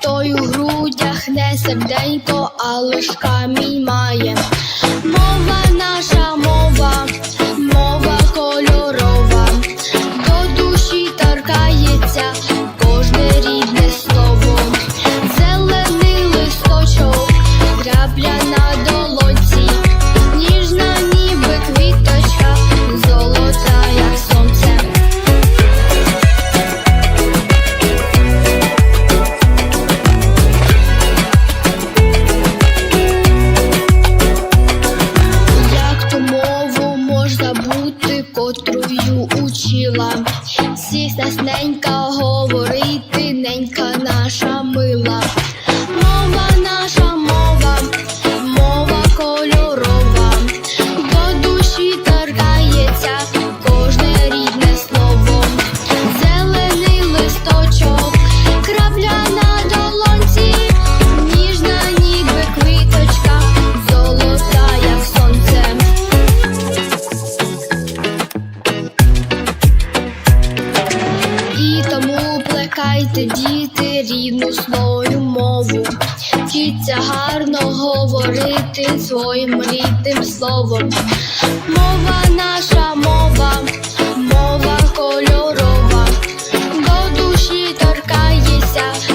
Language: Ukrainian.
той у грудях не серденько, а лиш камінь має. Let's let go. Вивчайте, діти, рідну свою мову, вчіться гарно говорити своїм рідним словом. Мова наша мова, мова кольорова, до душі торкається.